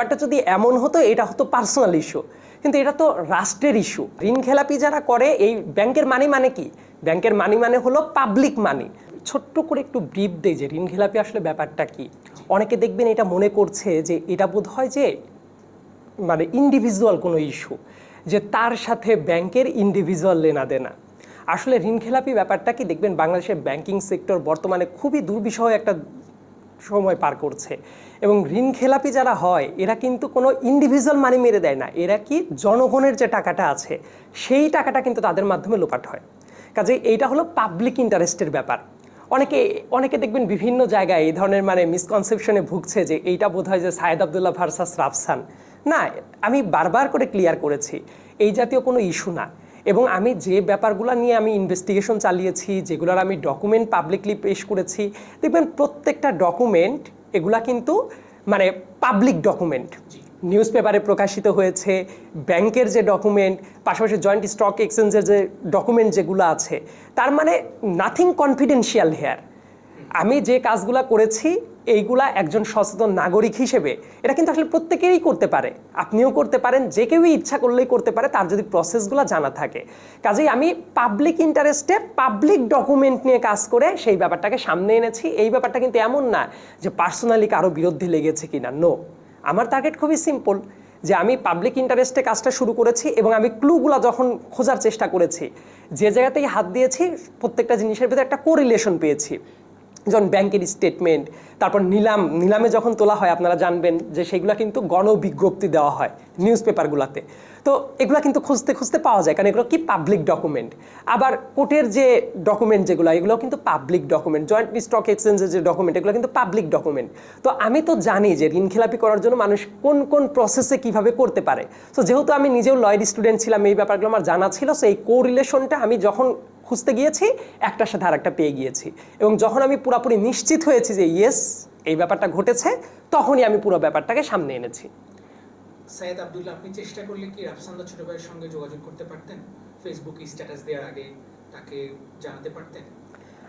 ব্যাপারটা যদি এমন হতো, এটা হতো পার্সোনাল ইস্যু কিন্তু এটা তো রাষ্ট্রের ইস্যু ঋণ খেলাপি যারা করে, এই ব্যাংকের মানি মানে কি? ব্যাংকের মানি মানে হলো পাবলিক মানি ছোট্ট করে একটু ব্রিফ দেয় যে ঋণ খেলাপি আসলে ব্যাপারটা কি? অনেকে দেখবেন এটা মনে করছে যে এটা বোধ হয় যে মানে ইন্ডিভিজুয়াল কোনো ইস্যু যে তার সাথে ব্যাংকের ইন্ডিভিজুয়াল লেনা দেনা। আসলে ঋণ খেলাপি ব্যাপারটা কি? দেখবেন বাংলাদেশের ব্যাংকিং সেক্টর বর্তমানে খুবই দুর্বিষহ একটা সময় পার করছে। এবং ঋণ খেলাপি যারা হয়, এরা কিন্তু কোনো ইন্ডিভিজুয়াল মানি মেরে দেয় না। এরা কি জনগণের যে টাকাটা আছে, সেই টাকাটা কিন্তু তাদের মাধ্যমে লোপাট হয়। কাজে এইটা হলো পাবলিক ইন্টারেস্টের ব্যাপার। অনেকে অনেকে দেখবেন বিভিন্ন জায়গায় এই ধরনের মানে মিসকনসেপশনে ভুগছে যে এইটা বোধ হয় যে সায়েদ আবদুল্লাহ ভার্সাস রাফসান। না, আমি বারবার করে ক্লিয়ার করেছি, এই জাতীয় কোনো ইস্যু না। এবং আমি যে ব্যাপারগুলো নিয়ে আমি ইনভেস্টিগেশন চালিয়েছি যেগুলোর আমি ডকুমেন্ট পাবলিকলি পেশ করেছি দেখবেন প্রত্যেকটা ডকুমেন্ট এগুলা কিন্তু মানে পাবলিক ডকুমেন্ট নিউজ পেপারে প্রকাশিত হয়েছে ব্যাংকের যে ডকুমেন্ট পাশাপাশি জয়েন্ট স্টক এক্সচেঞ্জের যে ডকুমেন্ট যেগুলো আছে তার মানে নাথিং কনফিডেন্সিয়াল হেয়ার আমি যে কাজগুলা করেছি, এইগুলা একজন সচেতন নাগরিক হিসেবে, এটা কিন্তু আসলে প্রত্যেকেরই করতে পারে। আপনিও করতে পারেন, যে কেউই ইচ্ছা করলেই করতে পারে, তার যদি প্রসেসগুলো জানা থাকে। কাজেই আমি পাবলিক ইন্টারেস্টে পাবলিক ডকুমেন্ট নিয়ে কাজ করে সেই ব্যাপারটাকে সামনে এনেছি। এই ব্যাপারটা কিন্তু এমন না যে পার্সোনালি কারও বিরুদ্ধে লেগেছে কিনা। নো আমার টার্গেট খুবই সিম্পল যে আমি পাবলিক ইন্টারেস্টে কাজটা শুরু করেছি এবং আমি ক্লুগুলো যখন খোঁজার চেষ্টা করেছি, যে জায়গাতেই হাত দিয়েছি, প্রত্যেকটা জিনিসের ভিতরে একটা কোরিলেশন পেয়েছি। যেমন ব্যাংকের স্টেটমেন্ট তারপর নিলাম, নিলামে যখন তোলা হয়, আপনারা জানবেন যে সেগুলো কিন্তু গণবিজ্ঞপ্তি দেওয়া হয় নিউজ পেপারগুলোতে তো এগুলো কিন্তু খুঁজতে খুঁজতে পাওয়া যায়, কারণ এগুলো কি পাবলিক ডকুমেন্ট আবার কোর্টের যে ডকুমেন্ট যেগুলো এগুলো কিন্তু পাবলিক ডকুমেন্ট জয়েন্ট স্টক এক্সচেঞ্জের যে ডকুমেন্ট এগুলো কিন্তু পাবলিক ডকুমেন্ট তো আমি তো জানি যে ঋণ খেলাপি করার জন্য মানুষ কোন কোন প্রসেসে কীভাবে করতে পারে। তো যেহেতু আমি নিজেও লয়ের স্টুডেন্ট ছিলাম, এই ব্যাপারগুলো আমার জানা ছিল সো এই কোরিলেশনটা আমি যখন খুঁজতে গিয়েছি, একটার সাথে আর একটা পেয়ে গিয়েছি। এবং যখন আমি পুরোপুরি নিশ্চিত হয়েছি যে ইয়েস এই ব্যাপারটা ঘটেছে, তখনই আমি পুরো ব্যাপারটাকে সামনে এনেছি। সাইদ আব্দুল্লাহ, আপনি চেষ্টা করলে কি রাফসান্দা ছোট ভাইয়ের সঙ্গে যোগাযোগ করতে পারতেন? ফেসবুকে স্ট্যাটাস দেওয়ার আগে তাকে জানাতে পারতেন?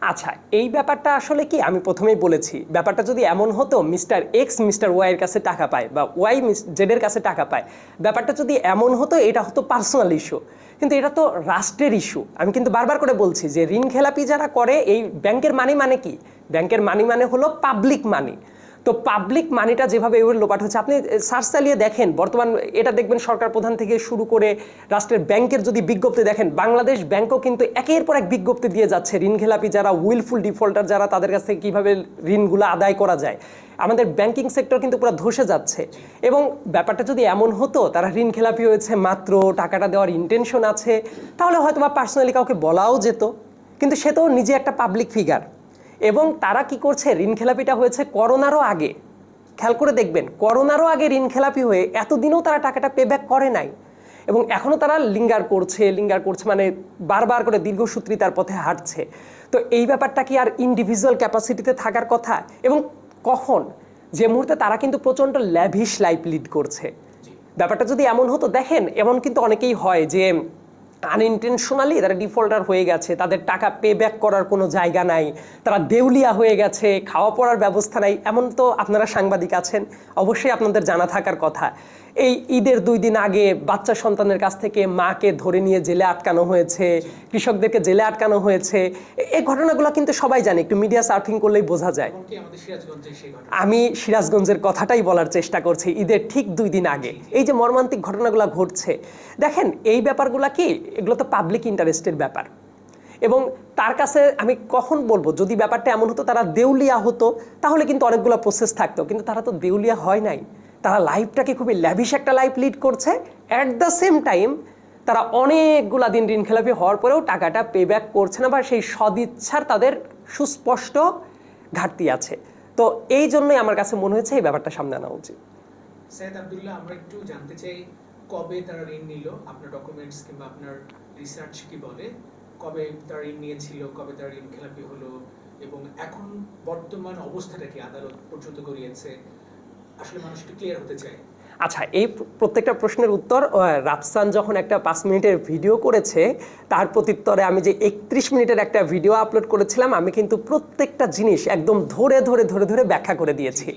আচ্ছা এই ব্যাপারটা আসলে কি? আমি প্রথমেই বলেছি, ব্যাপারটা যদি এমন হতো, মিস্টার এক্স, মিস্টার ওয়াইয়ের কাছে টাকা পায় বা ওয়াই, মিস, জেডের কাছে টাকা পায়, ব্যাপারটা যদি এমন হতো, এটা হতো পার্সোনাল ইস্যু। কিন্তু এটা তো রাষ্ট্রের ইস্যু। আমি কিন্তু বারবার করে বলছি যে, ঋণ খেলাপি যারা করে, এই ব্যাংকের মানি মানে কি? ব্যাংকের মানি মানে হলো পাবলিক মানি। তো পাবলিক মানিটা যেভাবে এভাবে লোপাট হচ্ছে, আপনি সার্চ চালিয়ে দেখেন, বর্তমান এটা দেখবেন সরকার প্রধান থেকে শুরু করে রাষ্ট্রের ব্যাংকের যদি বিজ্ঞপ্তি দেখেন, বাংলাদেশ ব্যাংকও কিন্তু একের পর এক বিজ্ঞপ্তি দিয়ে যাচ্ছে, ঋণ খেলাপি যারা উইলফুল ডিফল্টার যারা, তাদের কাছ থেকে কীভাবে ঋণগুলো আদায় করা যায়। আমাদের ব্যাংকিং সেক্টর কিন্তু পুরো ধসে যাচ্ছে। এবং ব্যাপারটা যদি এমন হতো, তারা ঋণ খেলাপি হয়েছে মাত্র, টাকাটা দেওয়ার ইন্টেনশন আছে, তাহলে হয়তো বা পার্সোনালি কাউকে বলাও যেত, কিন্তু সে তো নিজে একটা পাবলিক ফিগার এবং তারা কি করছে? ঋণ খেলাপিটা হয়েছে করোনারও আগে। খেয়াল করে দেখবেন করোনারও আগে ঋণ খেলাপি হয়ে এতদিনও তারা টাকাটা পে ব্যাক করে নাই। এবং এখনও তারা লিঙ্গার করছে লিঙ্গার করছে মানে বারবার করে দীর্ঘসূত্রিতার পথে হাঁটছে। তো এই ব্যাপারটা কি আর ইন্ডিভিজুয়াল ক্যাপাসিটিতে থাকার কথা? এবং কখন? যে মুহূর্তে তারা কিন্তু প্রচণ্ড ল্যাভিশ লাইফ লিড করছে। ব্যাপারটা যদি এমন হতো দেখেন এমন কিন্তু অনেকেই হয় যে আনইনটেনশনালি তারা ডিফল্টার হয়ে গেছে, তাদের টাকা পে ব্যাক করার কোনো জায়গা নাই, তারা দেউলিয়া হয়ে গেছে, খাওয়া পড়ার ব্যবস্থা নাই, এমন তো আপনারা সাংবাদিক আছেন, অবশ্যই আপনাদের জানা থাকার কথা। এই ঈদের দুই দিন আগে বাচ্চা সন্তানের কাছ থেকে মাকে ধরে নিয়ে জেলে আটকানো হয়েছে কৃষকদেরকে জেলে আটকানো হয়েছে। এই ঘটনাগুলো কিন্তু সবাই জানে একটু মিডিয়া সার্ফিং করলেই বোঝা যায়। আমি সিরাজগঞ্জের কথাটাই বলার চেষ্টা করছি ঈদের ঠিক দুই দিন আগে। এই যে মর্মান্তিক ঘটনাগুলো ঘটছে দেখেন এই ব্যাপারগুলো কি এগুলো তো পাবলিক ইন্টারেস্টের ব্যাপার। এবং তার কাছে আমি কখন বলব যদি ব্যাপারটা এমন হতো তারা দেউলিয়া হতো তাহলে কিন্তু অনেকগুলো প্রসেস থাকতো কিন্তু তারা তো দেউলিয়া হয় নাই। তারা লাইফটাকে খুবই ল্যাভিশ একটা লাইফ লিড করছে। অ্যাট দ্য সেম টাইম তারা অনেকগুলা দিন ঋণ খেলাপি হওয়ার পরেও টাকাটা পে ব্যাক করছে না বা সেই সদিচ্ছার তাদের সুস্পষ্ট ঘাটতি আছে। তো এই জন্যই আমার কাছে মনে হয়েছে এই ব্যাপারটা সামনে আনা উচিত। আব্দুল্লাহ, আমরা একটু জানতে চাই, কবে তারা ঋণ নিল? আপনার ডকুমেন্টস কিংবা আপনার রিসার্চ কি বলে? কবে তারা ঋণ নিয়েছিল? কবে তারা ঋণ খেলাপি হলো? এবং এখন বর্তমান অবস্থাটা কি? আদালত পর্যন্ত গড়িয়েছে। আসলে মানুষ ক্লিয়ার হতে চায়। আচ্ছা এই প্রত্যেকটা প্রশ্নের উত্তর রাফসান যখন একটা পাঁচ মিনিটের ভিডিও করেছে তার প্রত্যুত্তরে আমি যে একত্রিশ মিনিটের একটা ভিডিও আপলোড করেছিলাম আমি কিন্তু প্রত্যেকটা জিনিস একদম ধরে ধরে ধরে ধরে ব্যাখ্যা করে দিয়েছি।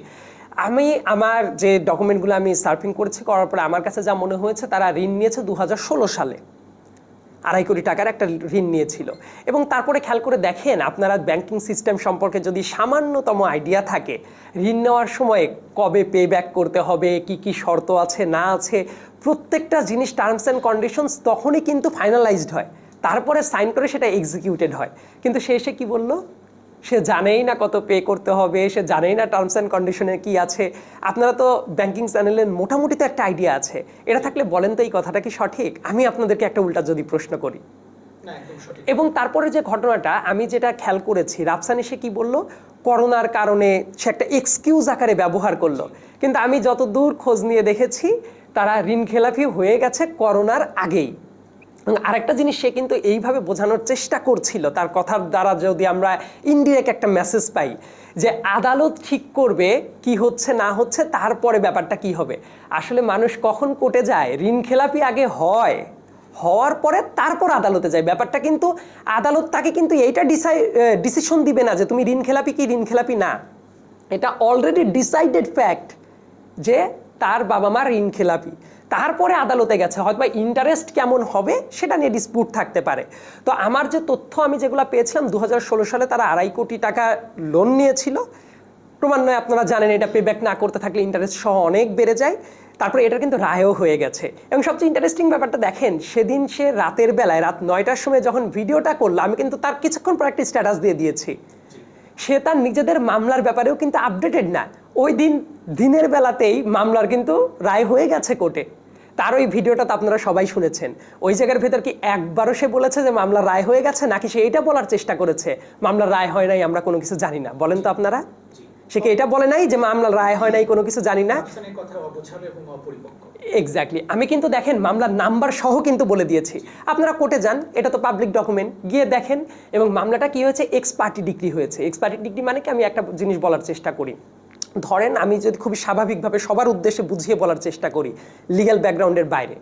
আমি আমার যে ডকুমেন্টগুলো আমি সার্ফিং করেছি করার পরে আমার কাছে যা মনে হয়েছে তারা ঋণ নিয়েছে দু হাজার ষোলো সালে। আড়াই কোটি টাকার একটা ঋণ নিয়েছিল। এবং তারপরে খেয়াল করে দেখেন, আপনারা ব্যাংকিং সিস্টেম সম্পর্কে যদি সামান্যতম আইডিয়া থাকে, ঋণ নেওয়ার সময় কবে পে ব্যাক করতে হবে, কি কি শর্ত আছে, না আছে, প্রত্যেকটা জিনিস টার্মস অ্যান্ড কন্ডিশনস তখনই কিন্তু ফাইনালাইজড হয়। তারপরে সাইন করে সেটা এক্সিকিউটেড হয়। কিন্তু সে এসে কী বলল? সে জানেই না কত পে করতে হবে সে জানেই না টার্মস অ্যান্ড কন্ডিশনে কি আছে। আপনারা তো ব্যাংকিং চ্যানেলের মোটামুটি তো একটা আইডিয়া আছে। এটা থাকলে বলেন তো এই কথাটা কি সঠিক? আমি আপনাদেরকে একটা উল্টা যদি প্রশ্ন করি। এবং তারপরে যে ঘটনাটা আমি যেটা খেয়াল করেছি রাফসানি সে কি বলল? করোনার কারণে সে একটা এক্সকিউজ আকারে ব্যবহার করল। কিন্তু আমি যত দূর খোঁজ নিয়ে দেখেছি তারা ঋণ খেলাফি হয়ে গেছে করোনার আগেই। এবং আরেকটা জিনিস সে কিন্তু এইভাবে বোঝানোর চেষ্টা করছিল, তার কথার দ্বারা যদি আমরা ইনডিরেক্ট একটা মেসেজ পাই যে আদালত ঠিক করবে, কি হচ্ছে, না হচ্ছে, তারপরে ব্যাপারটা কি হবে? আসলে মানুষ কখন কোটে যায়? ঋণ খেলাপি আগে হয়, হওয়ার পরে তারপর আদালতে যায়। ব্যাপারটা কিন্তু আদালত তাকে কিন্তু এইটা ডিসাই ডিসিশন দিবে না যে তুমি ঋণ খেলাপি কি ঋণ খেলাপি না। এটা অলরেডি ডিসাইডেড ফ্যাক্ট যে তার বাবা মা ঋণ খেলাপি তারপরে আদালতে গেছে হয়তো ইন্টারেস্ট কেমন হবে সেটা নিয়ে ডিসপুট থাকতে পারে। তো আমার যে তথ্য আমি যেগুলো পেয়েছিলাম দু হাজার ষোলো সালে তারা আড়াই কোটি টাকা লোন নিয়েছিল। ক্রমান্বয়ে আপনারা জানেন এটা পেব্যাক না করতে থাকলে ইন্টারেস্ট সহ অনেক বেড়ে যায়। তারপরে এটা কিন্তু রায়ও হয়ে গেছে। এবং সবচেয়ে ইন্টারেস্টিং ব্যাপারটা দেখেন, সেদিন সে রাতের বেলায়, রাত নয়টার সময় যখন ভিডিওটা করল, আমি কিন্তু তার কিছুক্ষণ পর একটি স্ট্যাটাস দিয়ে দিয়েছি। সে তার নিজেদের মামলার ব্যাপারেও কিন্তু আপডেটেড না। ওই দিন, দিনের বেলাতেই মামলার কিন্তু রায় হয়ে গেছে কোর্টে। তার ওই ভিডিওটা তো আপনারা সবাই শুনেছেন। ওই জায়গার ভেতর কি একবারও সে বলেছে যে মামলা রায় হয়ে গেছে নাকি সে এটা বলার চেষ্টা করেছে? মামলা রায় হয় নাই আমরা কোনো কিছু জানি না। বলেন তো আপনারা। সে কি এটা বলে নাই যে মামলা রায় হয় নাই কোনো কিছু জানি না? এক্স্যাক্টলি আমি কিন্তু দেখেন মামলার নাম্বার সহ কিন্তু বলে দিয়েছি। আপনারা কোর্টে যান এটা তো পাবলিক ডকুমেন্ট গিয়ে দেখেন এবং মামলাটা কি হয়েছে? এক্স পার্টি ডিগ্রি হয়েছে। এক্স পার্টি ডিগ্রি মানে কি? আমি একটা জিনিস বলার চেষ্টা করি। ধরেন আমি যদি খুবই স্বাভাবিকভাবে সবার উদ্দেশ্যে বুঝিয়ে বলার চেষ্টা করি লিগ্যাল ব্যাকগ্রাউন্ডের বাইরে,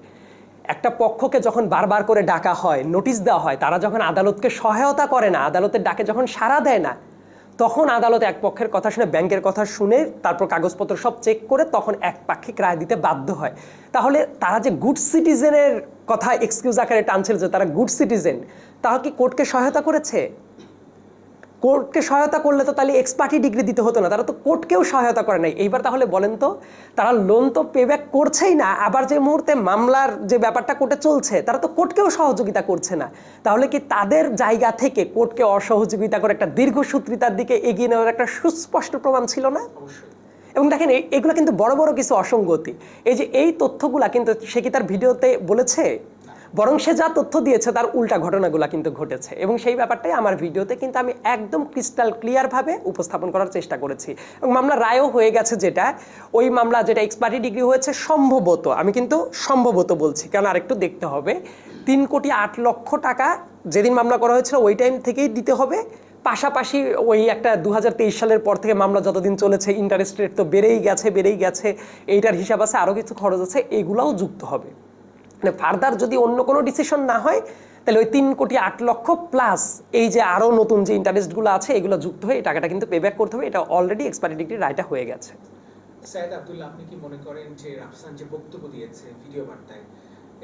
একটা পক্ষকে যখন বারবার করে ডাকা হয় নোটিশ দেওয়া হয়, তারা যখন আদালতকে সহায়তা করে না, আদালতের ডাকে যখন সাড়া দেয় না, তখন আদালত এক পক্ষের কথা শুনে, ব্যাংকের কথা শুনে, তারপর কাগজপত্র সব চেক করে তখন এক পাক্ষিক রায় দিতে বাধ্য হয়। তাহলে তারা যে গুড সিটিজেনের কথা এক্সকিউজ আকারে টানছিল যে তারা গুড সিটিজেন তারা কি কোর্টকে সহায়তা করেছে? কোর্টকে সহায়তা করলে তো তাহলে এক্সপার্টি ডিগ্রি দিতে হতো না। তারা তো কোর্টকেও সহায়তা করে নাই। এইবার তাহলে বলেন তো তারা লোন তো পেব্যাক করছেই না আবার যে মুহূর্তে মামলার যে ব্যাপারটা কোর্টে চলছে তারা তো কোর্টকেও সহযোগিতা করছে না। তাহলে কি তাদের জায়গা থেকে কোর্টকে অসহযোগিতা করে একটা দীর্ঘসূত্রিতার দিকে এগিয়ে নেওয়ার একটা সুস্পষ্ট প্রমাণ ছিল না? এবং দেখেন এগুলো কিন্তু বড় বড় কিছু অসঙ্গতি। এই যে এই তথ্যগুলা কিন্তু সে কি তার ভিডিওতে বলেছে? বরং সে যা তথ্য দিয়েছে তার উল্টা ঘটনাগুলো কিন্তু ঘটেছে। এবং সেই ব্যাপারটাই আমার ভিডিওতে কিন্তু আমি একদম ক্রিস্টাল ক্লিয়ারভাবে উপস্থাপন করার চেষ্টা করেছি। এবং মামলা রায়ও হয়ে গেছে যেটা, ওই মামলা যেটা এক্সপার্টি ডিগ্রি হয়েছে সম্ভবত, আমি কিন্তু সম্ভবত বলছি, কারণ আরেকটু দেখতে হবে। তিন কোটি আট লক্ষ টাকা যেদিন মামলা করা হয়েছিল ওই টাইম থেকেই দিতে হবে। পাশাপাশি ওই একটা দু হাজার তেইশ সালের পর থেকে মামলা যতদিন চলেছে ইন্টারেস্ট রেট তো বেড়েই গেছে বেড়েই গেছে, এইটার হিসাব আছে আরও কিছু খরচ আছে, এগুলাও যুক্ত হবে। মানে ফার্দার যদি অন্য কোনো ডিসিশন না হয় তাহলে ওই তিন কোটি আট লক্ষ প্লাস এই যে আরও নতুন যে ইন্টারেস্টগুলো আছে এগুলো যুক্ত হয়ে এই টাকাটা কিন্তু পেব্যাক করতে হবে। এটা অলরেডি এক্সপায়ারি ডিগ্রি রায়টা হয়ে গেছে। সাইদ আব্দুল্লাহ আপনি কি মনে করেন যে রাফসান যে বক্তব্য দিয়েছে ভিডিও বার্তায়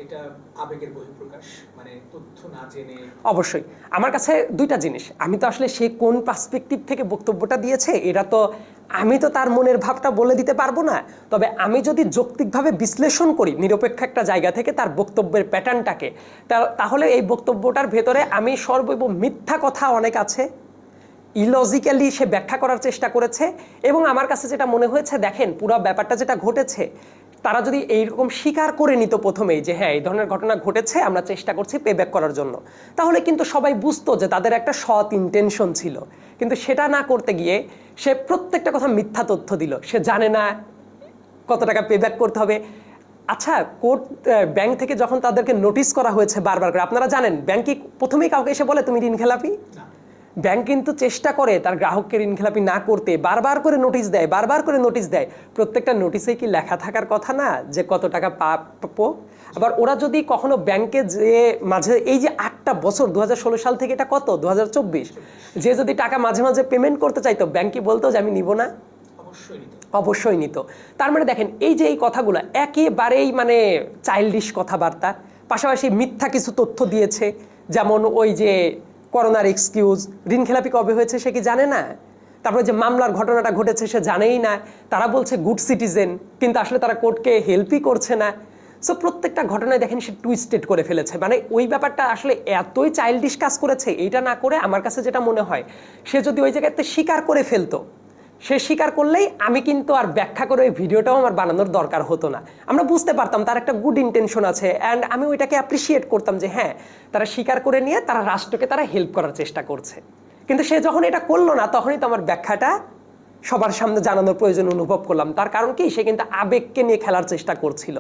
এটা আবেগের বহিঃপ্রকাশ? মানে তথ্য না জেনে অবশ্যই। আমার কাছে দুইটা জিনিস। আমি তো আসলে সে কোন পার্সপেক্টিভ থেকে বক্তব্যটা দিয়েছে এটা তো আমি তো তার মনের ভাবটা বলে দিতে পারব না। তবে আমি যদি যৌক্তিকভাবে বিশ্লেষণ করি, নিরপেক্ষ একটা জায়গা থেকে তার বক্তব্যের প্যাটার্নটাকে তাহলে এই বক্তব্যটার ভেতরে আমি সর্বৈব মিথ্যা কথা অনেক আছে। ইলজিক্যালি সে ব্যাখ্যা করার চেষ্টা করেছে এবং আমার কাছে যেটা মনে হয়েছে, দেখেন পুরো ব্যাপারটা যেটা ঘটেছে তারা যদি এইরকম স্বীকার করে নিত প্রথমেই যে হ্যাঁ এই ধরনের ঘটনা ঘটেছে, আমরা চেষ্টা করছি পে ব্যাক করার জন্য। তাহলে কিন্তু সবাই বুঝতো যে তাদের একটা সৎ ইন্টেনশন ছিল। কিন্তু সেটা না করতে গিয়ে সে প্রত্যেকটা কথা মিথ্যা তথ্য দিল। সে জানে না কত টাকা পে ব্যাক করতে হবে। আচ্ছা কোর্ট ব্যাংক থেকে যখন তাদেরকে নোটিশ করা হয়েছে বারবার করে, আপনারা জানেন ব্যাংক প্রথমেই কাউকে এসে বলে, তুমি ঋণ খেলাপি? ব্যাংক কিন্তু চেষ্টা করে তার গ্রাহককে ঋণ খেলাপি না করতে বারবার করে নোটিশ দেয় বারবার করে নোটিশ দেয়। প্রত্যেকটা নোটিশে কি লেখা থাকার কথা না? যে কত টাকা পাবো? আবার ওরা যদি কখনো ব্যাংকে যে মাঝে এই যে আটটা বছর দুহাজার ষোলো সাল থেকে এটা কত? দুহাজার চব্বিশ। যে যদি টাকা মাঝে মাঝে পেমেন্ট করতে চাইতো ব্যাংক কি বলতো যে আমি নিব না? অবশ্যই অবশ্যই নিত। তার মানে দেখেন এই যে এই কথাগুলো একেবারেই মানে চাইল্ডিশ কথাবার্তা। পাশাপাশি মিথ্যা কিছু তথ্য দিয়েছে। যেমন ওই যে করোনার এক্সকিউজ ঋণ খেলাপি কবে হয়েছে সে কি জানে না? তারপরে যে মামলার ঘটনাটা ঘটেছে সে জানেই না। তারা বলছে গুড সিটিজেন কিন্তু আসলে তারা কোর্টকে হেল্পই করছে না। সো প্রত্যেকটা ঘটনায় দেখেন সে টুইস্টেড করে ফেলেছে। মানে ওই ব্যাপারটা আসলে এতই চাইল্ডিশ কাজ করেছে, এইটা না করে আমার কাছে যেটা মনে হয়, সে যদি ওই জায়গাতে স্বীকার করে ফেলতো সে স্বীকার করলেই আমি কিন্তু আর ব্যাখ্যা করে ওই ভিডিওটাও আমার বানানোর দরকার হতো না। আমরা বুঝতে পারতাম তার একটা গুড ইন্টেনশন আছে অ্যান্ড আমি ওইটাকে অ্যাপ্রিসিয়েট করতাম যে হ্যাঁ তারা স্বীকার করে নিয়ে তারা রাষ্ট্রকে তারা হেল্প করার চেষ্টা করছে। কিন্তু সে যখন এটা করল না, তখনই তো আমার ব্যাখ্যাটা সবার সামনে জানানোর প্রয়োজন অনুভব করলাম। তার কারণ কি? সে কিন্তু আবেগকে নিয়ে খেলার চেষ্টা করছিল।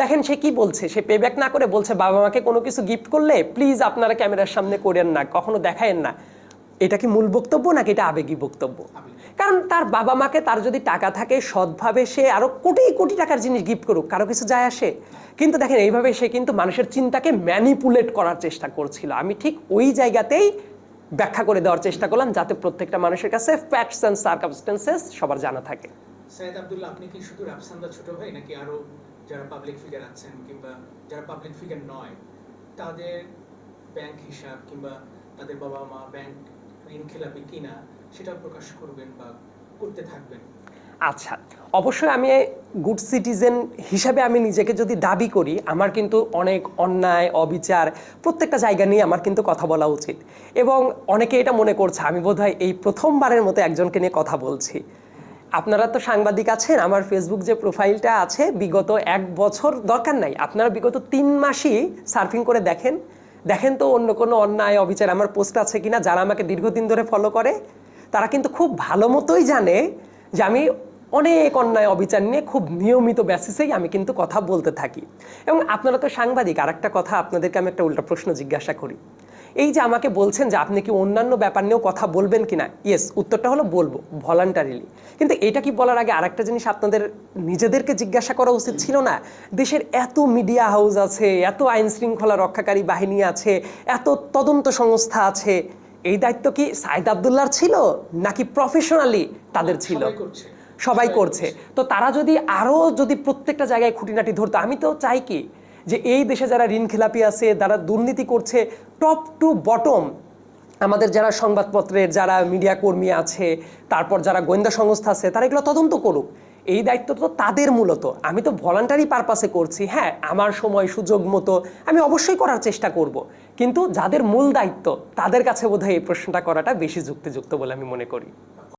দেখেন সে কি বলছে? সে পেব্যাক না করে বলছে, বাবা মাকে কোনো কিছু গিফট করলে প্লিজ আপনারা ক্যামেরার সামনে করেন না, কখনো দেখায়েন না। এটা কি মূল বক্তব্য নাকি এটা আবেগী বক্তব্য? কারণ তার বাবা মাকে তার যদি টাকা থাকে সৎভাবে সে আরও কোটি কোটি টাকার জিনিস গিফট করুক কারও কিছু যায় আসে। কিন্তু দেখেন এইভাবে সে কিন্তু মানুষের চিন্তাকে ম্যানিপুলেট করার চেষ্টা করছিল। আমি ঠিক ওই জায়গাতেই ব্যাখ্যা করে দেওয়ার চেষ্টা করলাম যাতে প্রত্যেকটা মানুষের কাছে ফ্যাক্টস অ্যান্ড সার্কামস্টেন্সেস সবার জানা থাকে। সাইদ আব্দুল্লাহ আপনি কি শুধু রাফসান্দা ছোট ভাই নাকি আরও যারা পাবলিক ফিগার আছেন কিংবা যারা পাবলিক ফিগার নয় তাদের ব্যাংক হিসাব কিংবা তাদের বাবা মা ব্যাংক কিনা সেটা প্রকাশ করবেন বা করতে থাকবেন। আচ্ছা অবশ্যই আমি গুড সিটিজেন হিসাবে আমি নিজেকে যদি দাবি করি, আমার কিন্তু অনেক অন্যায়, অবিচার প্রত্যেকটা জায়গা নিয়ে আমার কিন্তু কথা বলা উচিত। এবং অনেকে এটা মনে করছে, আমি বোধহয় এই প্রথমবারের মতো একজনকে নিয়ে কথা বলছি। আপনারা তো সাংবাদিক আছেন, আমার ফেসবুক যে প্রোফাইলটা আছে, বিগত এক বছর দরকার নাই। আপনারা বিগত তিন মাসই সার্ফিং করে দেখেন দেখেন তো অন্য কোনো অন্যায় অবিচার আমার পোস্ট আছে কিনা, যারা আমাকে দীর্ঘদিন ধরে ফলো করে, তারা কিন্তু খুব ভালো মতোই জানে যে আমি অনেক অন্যায় অবিচার নিয়ে খুব নিয়মিত ব্যাসিসেই আমি কিন্তু কথা বলতে থাকি। এবং আপনারা তো সাংবাদিক আর একটা কথা আপনাদেরকে আমি একটা উল্টা প্রশ্ন জিজ্ঞাসা করি। এই যে আমাকে বলছেন যে আপনি কি অন্যান্য ব্যাপার নিয়েও কথা বলবেন কিনা? ইয়েস উত্তরটা হলো বলব ভলান্টারিলি কিন্তু এটা কি বলার আগে আরেকটা জিনিস আপনাদের নিজেদেরকে জিজ্ঞাসা করা উচিত ছিল না? দেশের এত মিডিয়া হাউস আছে এত আইন শৃঙ্খলা রক্ষাকারী বাহিনী আছে এত তদন্ত সংস্থা আছে এই দায়িত্ব কি সাইদ আবদুল্লার ছিল নাকি প্রফেশনালি তাদের ছিল? সবাই করছে। সবাই করছে। তো তারা যদি আরও যদি প্রত্যেকটা জায়গায় খুঁটিনাটি ধরতো আমি তো চাই কি যে এই দেশে যারা ঋণ খেলাপি আছে, যারা দুর্নীতি করছে টপ টু বটম আমাদের যারা সংবাদপত্রের যারা মিডিয়া কর্মী আছে, তারপর যারা গোয়েন্দা সংস্থা আছে, তারা এগুলো তদন্ত করুক। এই দায়িত্ব তো তাদের মূলত। আমি তো ভলান্টারি পারপাসে করছি হ্যাঁ আমার সময়, সুযোগ মতো আমি অবশ্যই করার চেষ্টা করব। কিন্তু যাদের মূল দায়িত্ব, তাদের কাছে বোধহয় এই প্রশ্নটা করাটা বেশি যুক্তিযুক্ত বলে আমি মনে করি।